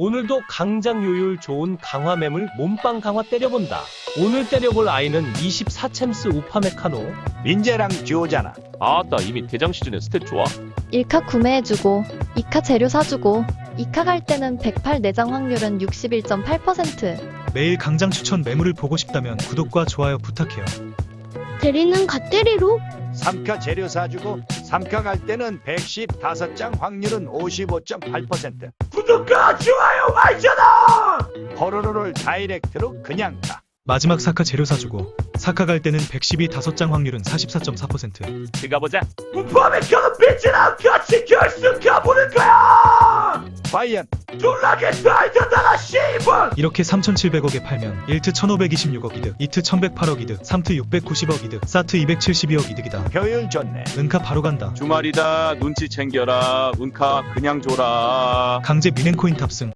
오늘도 강장 요율 좋은 강화 매물 몸빵 강화 때려본다. 오늘 때려볼 아이는 24챔스 우파 메카노. 민재랑 듀오잖아. 아따 이미 대장 시즌에 스탯 좋아 1카 구매해주고 2카 재료 사주고 2카 갈 때는 108 내장 확률은 61.8% 매일 강장 추천 매물을 보고 싶다면 구독과 좋아요 부탁해요. 대리는 갓대리로 3카 재료 사주고 3카 갈 때는 115장 확률은 55.8%. 구독과 좋아요 말잖아. 호로로를 다이렉트로 그냥 가. 마지막 사카 재료 사주고 사카 갈 때는 112 5장 확률은 44.4%. 들어가보자 우파메 켜는 빛이랑 같이 결승 거야. 과연 졸라게 다이전다가 씨발. 이렇게 3,700억에 팔면 1트 1,526억 이득, 2트 1,108억 이득, 3트 690억 이득, 사트 272억 이득이다. 효율 좋네. 은카 바로 간다. 주말이다 눈치 챙겨라 은카 그냥 줘라 강제 민행코인 탑승.